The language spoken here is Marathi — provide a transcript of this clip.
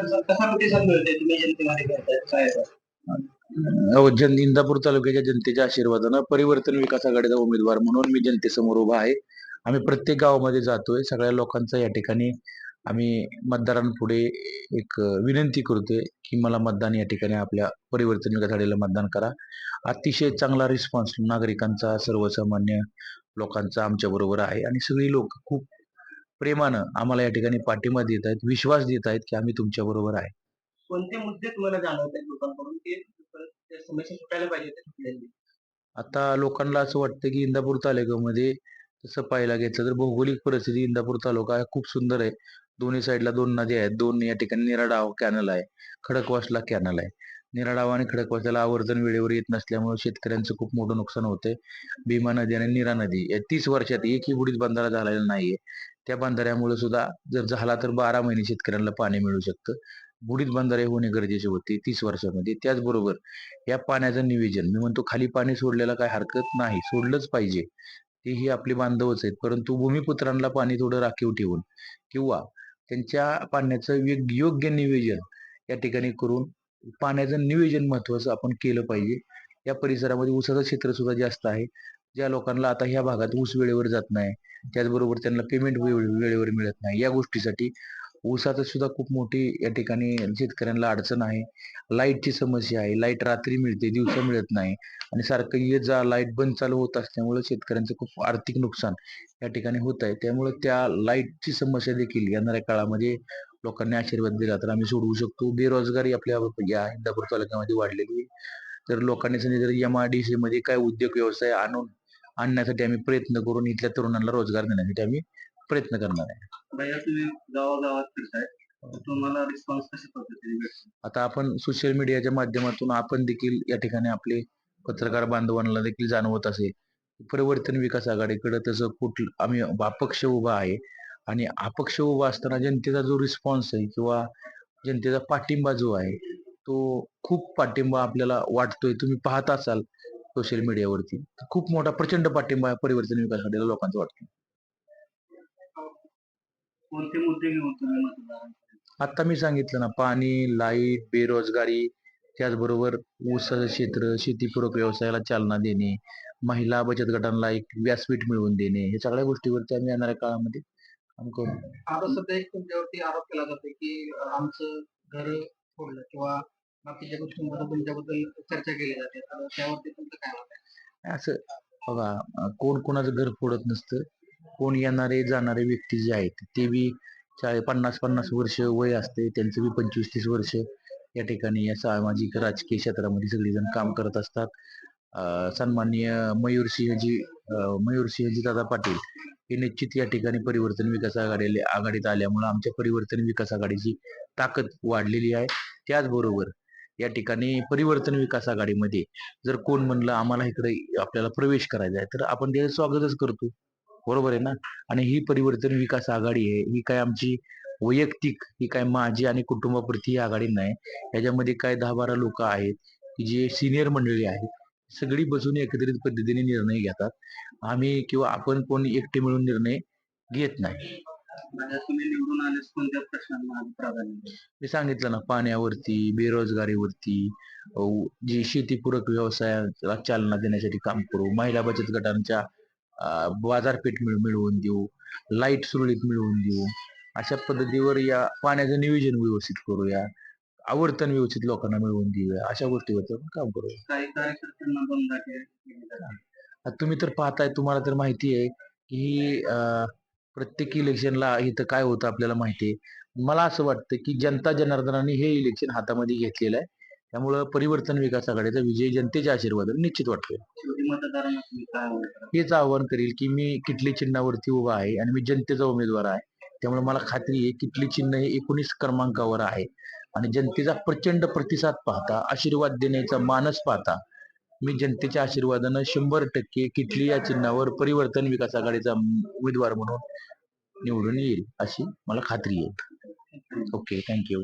कसा प्रतिसाद मिळतोय तुम्ही जनतेमध्ये करताय? जन इंदापूर तालुक्याच्या जनतेच्या आशीर्वादानं परिवर्तन विकास आघाडीचा उमेदवार म्हणून मी जनतेसमोर उभा आहे. आम्ही प्रत्येक गावामध्ये जातोय. सगळ्या लोकांचा या ठिकाणी आम्ही मतदारांपुढे एक विनंती करतोय की मला मतदान या ठिकाणी आपल्या परिवर्तन विकास आघाडीला मतदान करा. अतिशय चांगला रिस्पॉन्स नागरिकांचा सर्वसामान्य लोकांचा आमच्याबरोबर आहे. आणि सगळी लोक खूप प्रेमानं आम्हाला या ठिकाणी पाठिंबा देत आहेत विश्वास देत आहेत की आम्ही तुमच्या बरोबर आहे. कोणते मुद्दे तुम्हाला जाणवत आहेत लोकांकडून समस्या सुटायला पाहिजे? आता लोकांना असं वाटतं की इंदापूर तालुक्यामध्ये तसं पाहायला घेतलं तर भौगोलिक परिस्थिती इंदापूर तालुका खूप सुंदर आहे. दोन्ही साईडला दोन नद्या आहेत. दोन या ठिकाणी निराडाव कॅनल आहे. खडकवासला कॅनल आहे. निराडाव आणि खडकवासल्याला आवर्तन वेळेवर येत नसल्यामुळे शेतकऱ्यांचं खूप मोठं नुकसान होतंय. भीमा नदी आणि नीरा नदी या तीस वर्षात एकही बुडीत बंधारा झालेला नाहीये. त्या बंधाऱ्यामुळे सुद्धा जर झाला तर बारा महिने शेतकऱ्यांना पाणी मिळू शकतं. बुडीत बंधारे होणे गरजेचे होते तीस वर्षामध्ये. त्याचबरोबर या पाण्याचं नियोजन मी म्हणतो खाली पाणी सोडलेला काय हरकत नाही सोडलंच पाहिजे. तेही आपले बांधवच आहेत. परंतु भूमिपुत्रांना पाणी थोडं राखीव ठेवून किंवा त्यांच्या पाण्याचं योग्य नियोजन या ठिकाणी करून पाण्याचं नियोजन महत्वाचं आपण केलं पाहिजे. या परिसरामध्ये ऊसाचं क्षेत्र सुद्धा जास्त आहे. ज्या लोकांना आता ह्या भागात ऊस वेळेवर जात नाही त्याचबरोबर त्यांना पेमेंट वेळेवर मिळत नाही. या गोष्टीसाठी ऊसाचं सुद्धा खूप मोठी या ठिकाणी शेतकऱ्यांना अडचण आहे. लाईटची समस्या आहे. लाइट रात्री मिळते दिवसा मिळत नाही. आणि सारखं ये जा लाइट बंद चालू होत असल्यामुळे शेतकऱ्यांचं खूप आर्थिक नुकसान या ठिकाणी होत आहे. त्यामुळे त्या लाईटची समस्या देखील येणाऱ्या काळामध्ये लोकांनी आशीर्वाद दिला तर आम्ही सोडवू शकतो. बेरोजगारी आपल्या या इंदापूर तालुक्यामध्ये वाढलेली आहे. तर लोकांनी सांगितलं एम आय डी सी मध्ये काय उद्योग व्यवसाय आणून आणण्यासाठी आम्ही प्रयत्न करून इथल्या तरुणांना रोजगार देण्यासाठी आम्ही प्रयत्न करणार आहे. भैया तुम्ही गावागावात फिरताय. तुम्हाला रिस्पॉन्स कशा पद्धतीने भेटतो? आता आपण सोशल मीडियाच्या माध्यमातून आपण देखील या ठिकाणी आपले पत्रकार बांधवांना देखील जाणवत असेल परिवर्तन विकास आघाडीकडे तसं कुठलं आम्ही अपक्ष उभा आहे. आणि अपक्ष उभा असताना जनतेचा जो रिस्पॉन्स आहे किंवा जनतेचा पाठिंबा जो आहे तो खूप पाठिंबा आपल्याला वाटतोय. तुम्ही पाहत असाल सोशल मीडियावरती खूप मोठा प्रचंड पाठिंबा परिवर्तन विकास आघाडीला लोकांचा वाटतो. कोणते मुद्दे घेऊन तुम्ही मतदान आता मी सांगितलं ना पाणी लाइट बेरोजगारी त्याचबरोबर ऊसाचं क्षेत्र शेतीपूरक व्यवसायाला चालना देणे महिला बचत गटांना एक व्यासपीठ मिळवून देणे हे सगळ्या गोष्टीवरती आम्ही येणाऱ्या काळामध्ये काम करू. आता सध्या एक तुमच्यावरती आरोप केला जातो की आमचं घर फोडलं किंवा बाकीच्या गोष्टींबद्दल तुमच्याबद्दल चर्चा केली जाते. त्यावरती असं बघा कोण कोणाचं घर फोडत नसतं. कोण येणारे जाणारे व्यक्ती जे आहेत ते बी चाळीस पन्नास पन्नास वर्ष वय असते. त्यांचं बी पंचवीस तीस वर्ष या ठिकाणी या सामाजिक राजकीय क्षेत्रामध्ये सगळेजण काम करत असतात. सन्माननीय सन्माननीय मयूरसिंहजी मयूर मयूरसिंहजी दादा पाटील हे निश्चित या ठिकाणी परिवर्तन विकास आघाडी आघाडीत आल्यामुळे आमच्या परिवर्तन विकास आघाडीची ताकद वाढलेली आहे. त्याचबरोबर या ठिकाणी परिवर्तन विकास आघाडीमध्ये जर कोण म्हणलं आम्हाला इकडे आपल्याला प्रवेश करायचा आहे तर आपण त्याचं स्वागतच करतो. बरोबर आहे ना? आणि ही परिवर्तन विकास आघाडी आहे ही काय आमची वैयक्तिक ही काय माझी आणि कुटुंबाप्रती ही आघाडी नाही. याच्यामध्ये काय दहा बारा लोक आहेत की जे सिनियर मंडळी आहेत सगळी बसून एकत्रित पद्धतीने निर्णय घेतात. आम्ही किंवा आपण कोण एकटे मिळून निर्णय घेत नाही. म्हणजे तुम्ही निवडून आलेस कोणत्या प्रश्नांना प्राधान्य द्याल? मी सांगितलं ना पाण्यावरती बेरोजगारीवरती अ, जी शेतीपूरक व्यवसायाला चालना देण्यासाठी काम करू महिला बचत गटांच्या अ, बाजारपेठ मिळ- मिळवून देऊ लाइट सुरळीत मिळवून देऊ अशा पद्धतीवर या पाण्याचं नियोजन व्यवस्थित करूया आवर्तन व्यवस्थित लोकांना मिळवून देऊया अशा गोष्टीवरती आपण काम करूया. काही कार्यकर्त्यांना बंधाटे केली. जाते आता तुम्ही तर पाहताय तुम्हाला तर माहिती आहे की अं, प्रत्येक इलेक्शनला इथं काय होतं आपल्याला माहिती आहे मला असं वाटतं की जनता जनार्दनाने हे इलेक्शन हातामध्ये घेतलेलं आहे. त्यामुळं परिवर्तन विकास आघाडीचा विजय जनतेच्या आशीर्वादाने निश्चित वाटतोय. हेच आवाहन करेल की मी किटली चिन्हावरती उभा आहे आणि मी जनतेचा उमेदवार आहे. त्यामुळे मला खात्री आहे किटली चिन्ह हे एकोणीस क्रमांकावर आहे. आणि जनतेचा प्रचंड प्रतिसाद पाहता आशीर्वाद देण्याचा मानस पाहता मी जनतेच्या आशीर्वादानं शंभर टक्के किटली या चिन्हावर परिवर्तन विकास आघाडीचा उमेदवार म्हणून निवडून येईल अशी मला खात्री आहे. Okay thank you